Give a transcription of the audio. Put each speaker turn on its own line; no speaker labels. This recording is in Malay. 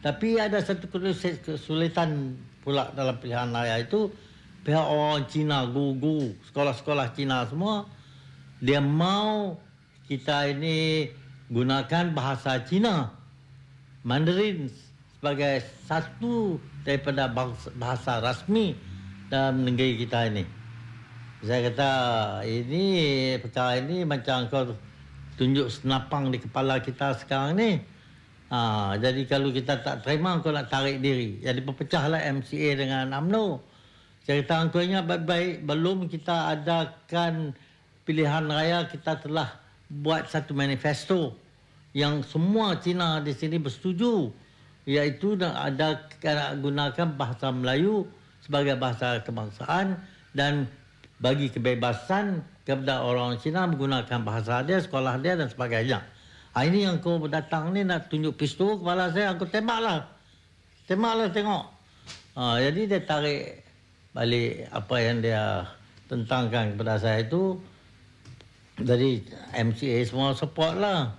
Tapi ada satu kesulitan pula dalam pilihan raya itu pihak orang Cina, guru-guru, sekolah-sekolah Cina semua dia mau kita ini gunakan bahasa Cina Mandarin sebagai satu daripada bahasa rasmi dalam negeri kita ini. Saya kata ini perkara ini macam kau tunjuk senapang di kepala kita sekarang ni. Ha, jadi kalau kita tak terima kau nak tarik diri. Jadi pecahlah MCA dengan AMNO. Kau ingat baik-baik belum kita adakan pilihan raya kita telah buat satu manifesto yang semua Cina di sini bersetuju iaitu ada gunakan bahasa Melayu sebagai bahasa kebangsaan dan bagi kebebasan kepada orang Cina menggunakan bahasa dia, sekolah dia dan sebagainya. Ha, ini yang kau datang ni nak tunjuk pistol kepala saya, aku tembaklah. Tembaklah tengok. Ha, jadi dia tarik balik apa yang dia tentangkan kepada saya itu. Jadi MCA semua support lah.